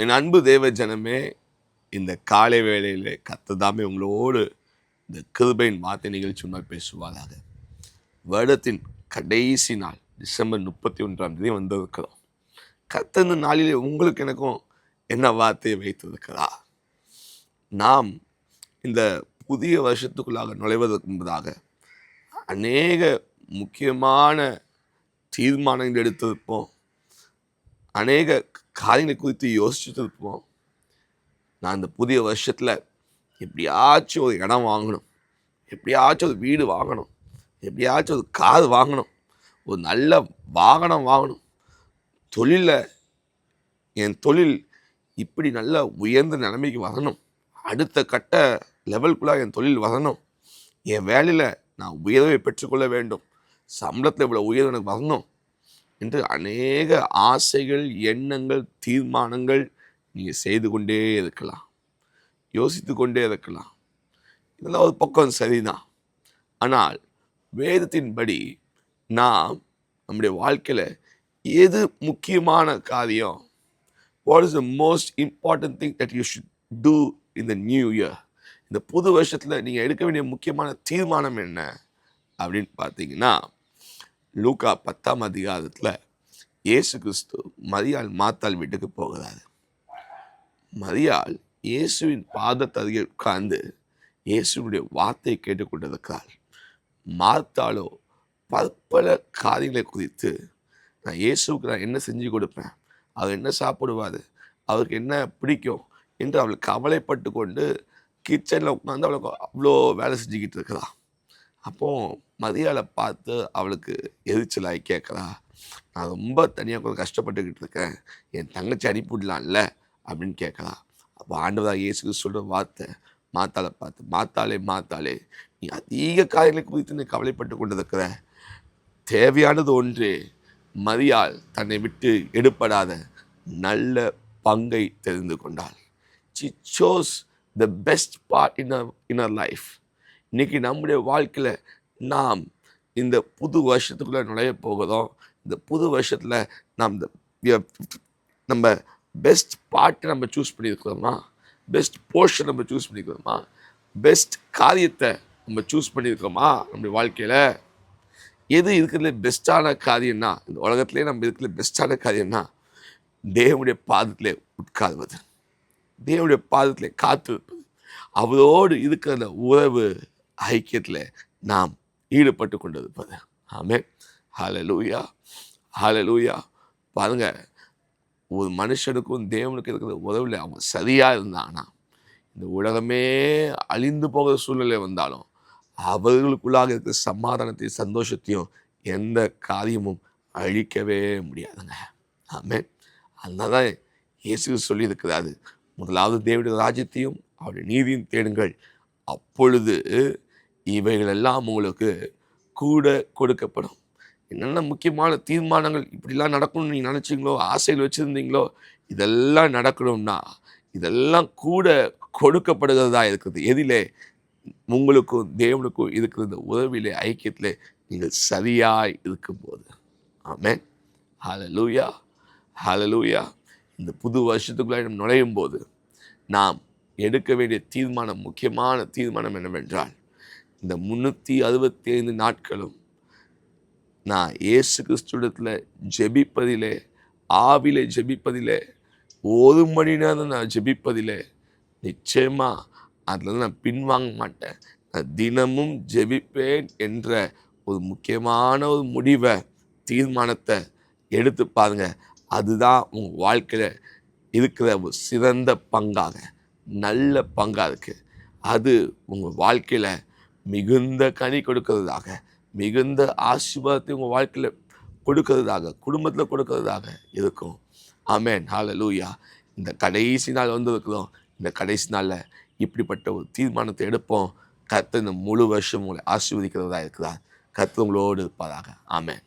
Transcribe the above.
என் அன்பு தேவ ஜனமே இந்த காலை வேளையில் கத்ததாமே உங்களோடு இந்த கிருபையின் வார்த்தை நிகழ்ச்சி உண்மை பேசுவாராக. வருடத்தின் கடைசி நாள் டிசம்பர் முப்பத்தி ஒன்றாம் தேதி வந்திருக்கிறோம். கத்த இந்த நாளிலே உங்களுக்கு எனக்கும் என்ன வார்த்தையை வைத்திருக்கிறா? நாம் இந்த புதிய வருஷத்துக்குள்ளாக நுழைவதற்கு முன்பதாக அநேக முக்கியமான தீர்மானங்கள் எடுத்திருப்போம். அநேக காரியங்களை குறித்து யோசிச்சுட்டு இருப்போம். நான் இந்த புதிய வருஷத்தில் எப்படியாச்சும் ஒரு இடம் வாங்கணும். எப்படியாச்சும் ஒரு வீடு வாங்கணும். எப்படியாச்சும் ஒரு கார் வாங்கணும். ஒரு நல்ல வாகனம் வாங்கணும். தொழிலில் என் தொழில் இப்படி நல்ல உயர்ந்த நிலைமைக்கு வரணும். அடுத்த கட்ட லெவலுக்குள்ளாக என் தொழில் வரணும். என் வேலையில் நான் உயர்வை பெற்றுக்கொள்ள வேண்டும். சம்பளத்தில் இவ்வளோ உயர்வு எனக்கு வரணும். என்று அநேக ஆசைகள் எண்ணங்கள் தீர்மானங்கள் நீங்கள் செய்து கொண்டே இருக்கலாம். யோசித்து கொண்டே இருக்கலாம். இதெல்லாம் ஒரு பக்கம் சரிதான். ஆனால் வேதத்தின்படி நாம் நம்முடைய வாழ்க்கையில் எது முக்கியமான காரியம்? What is the most important thing that you should do இந்த நியூ இயர் இந்த புது வருஷத்தில் நீங்கள் எடுக்க வேண்டிய முக்கியமான தீர்மானம் என்ன? அப்படின்னு பார்த்தீங்கன்னா லூக்கா பத்தாம் அதிகாரத்தில் இயேசு கிறிஸ்து மரியாள் மாத்தாள் வீட்டுக்கு போகிறாரு. மரியாள் இயேசுவின் பாதத்தருகே உட்கார்ந்து இயேசுவினுடைய வார்த்தையை கேட்டுக்கொண்டிருக்கிறாள் மார்த்தாளோ பற்பல காரியங்களை குறித்து நான் இயேசுவுக்கு நான் என்ன செஞ்சு கொடுப்பேன்? அவர் என்ன சாப்பிடுவார்? அவருக்கு என்ன பிடிக்கும்? என்று அவள் கவலைப்பட்டு கொண்டு கிச்சனில் உட்காந்து அவளுக்கு அவ்வளோ வேலை செஞ்சுக்கிட்டு இருக்கிறான் அப்போது மதியாவை பார்த்து அவளுக்கு எரிச்சலாகி கேட்குறா நான் ரொம்ப தனியாக கொஞ்சம் கஷ்டப்பட்டுக்கிட்டு இருக்கேன். என் தங்கச்சி அனுப்பிவிடலாம்ல அப்படின்னு கேட்குறா. அப்போ ஆண்டவராக இயேசுக்கு சொல்கிற வார்த்தை மாத்தாளை பார்த்து மாத்தாளே மாத்தாளே நீ அதிக காரியங்களை குறித்து நீ கவலைப்பட்டு கொண்டிருக்கிற. தேவையானது ஒன்று மரியாள் தன்னை விட்டு எடுப்படாத நல்ல பங்கை தெரிந்து கொண்டாள். She chose the best part in in our life இன்னைக்கு நம்முடைய வாழ்க்கையில் நாம் இந்த புது வருஷத்துக்குள்ளே நுழைய போகிறோம். இந்த புது வருஷத்தில் நாம் இந்த நம்ம பெஸ்ட் பாட்டை நம்ம சூஸ் பண்ணியிருக்கிறோமா? பெஸ்ட் போர்ஷன் நம்ம சூஸ் பண்ணியிருக்கிறோமா? பெஸ்ட் காரியத்தை நம்ம சூஸ் பண்ணியிருக்கோமா நம்முடைய வாழ்க்கையில். எது இருக்கிறதுல பெஸ்ட்டான காரியம்னா இந்த உலகத்துலேயே நம்ம இருக்கிற பெஸ்ட்டான காரியம்னா தேவனுடைய பாதத்திலே உட்காருவது. தேவனுடைய பாதத்தில் காத்திருப்பது. அவரோடு இருக்கிற உறவு ஐக்கியத்தில் நாம் ஈடுபட்டு கொண்டிருப்பது ஆமே ஹலலூயா ஹலலூயா பாருங்க ஒரு மனுஷனுக்கும் தேவனுக்கும் இருக்கிற உதவியில் அவன் சரியாக இருந்தானா? இந்த உலகமே அழிந்து போகிற சூழ்நிலை வந்தாலும் அவர்களுக்குள்ளாக இருக்கிற சமாதானத்தையும் சந்தோஷத்தையும் எந்த காரியமும் அழிக்கவே முடியாதுங்க. ஆமே அதனால தான் இயேசு சொல்லியிருக்கிறாரு முதலாவது தேவனுடைய ராஜ்யத்தையும் அவருடைய நீதியும் தேடுங்கள். அப்பொழுது இவைகள் எல்லாம் உங்களுக்கு கூட கொடுக்கப்படும். என்னென்ன முக்கியமான தீர்மானங்கள் இப்படிலாம் நடக்கணும்னு நீங்கள் நினச்சிங்களோ ஆசைகள் வச்சுருந்தீங்களோ இதெல்லாம் நடக்கணும்னா இதெல்லாம் கூட கொடுக்கப்படுகிறதா இருக்குது எதிலே உங்களுக்கும் தேவனுக்கும் இருக்கிற இந்த உறவிலே ஐக்கியத்திலே நீங்கள் சரியாய் இருக்கும்போது. ஆமே ஹலலூயா ஹலலூயா இந்த புது வருஷத்துக்குள்ளே நுழையும் போது நாம் எடுக்க வேண்டிய தீர்மானம் முக்கியமான தீர்மானம் என்னவென்றால் இந்த முந்நூற்றி அறுபத்தி ஐந்து நாட்களும் நான் ஏசு கிறிஸ்துடத்தில் ஜெபிப்பதிலே ஆவிலே ஜெபிப்பதிலே ஒரு மணி நேரம் நான் ஜெபிப்பதிலே நிச்சயமாக அதில் நான் பின்வாங்க மாட்டேன். நான் தினமும் ஜெபிப்பேன் என்ற ஒரு முக்கியமான ஒரு முடிவை தீர்மானத்தை எடுத்து பாருங்க. அதுதான் உங்கள் வாழ்க்கையில் இருக்கிற ஒரு சிறந்த பங்காக நல்ல பங்காக இருக்குது அது உங்கள் வாழ்க்கையில் மிகுந்த கனி கொடுக்கிறதாக மிகுந்த ஆசீர்வாதத்தை உங்கள் வாழ்க்கையில் கொடுக்கிறதாக குடும்பத்தில் கொடுக்கிறதாக இருக்கும். ஆமேன். ஹால லூயா இந்த கடைசி நாள் வந்திருக்கிறோம். இந்த கடைசி நாளில் இப்படிப்பட்ட ஒரு தீர்மானத்தை எடுப்போம். கர்த்தர் இந்த முழு வருஷம் உங்களை ஆசீர்வதிக்கிறதா இருக்கிறார். கர்த்தர் உங்களோடு இருப்பதாக ஆமேன்.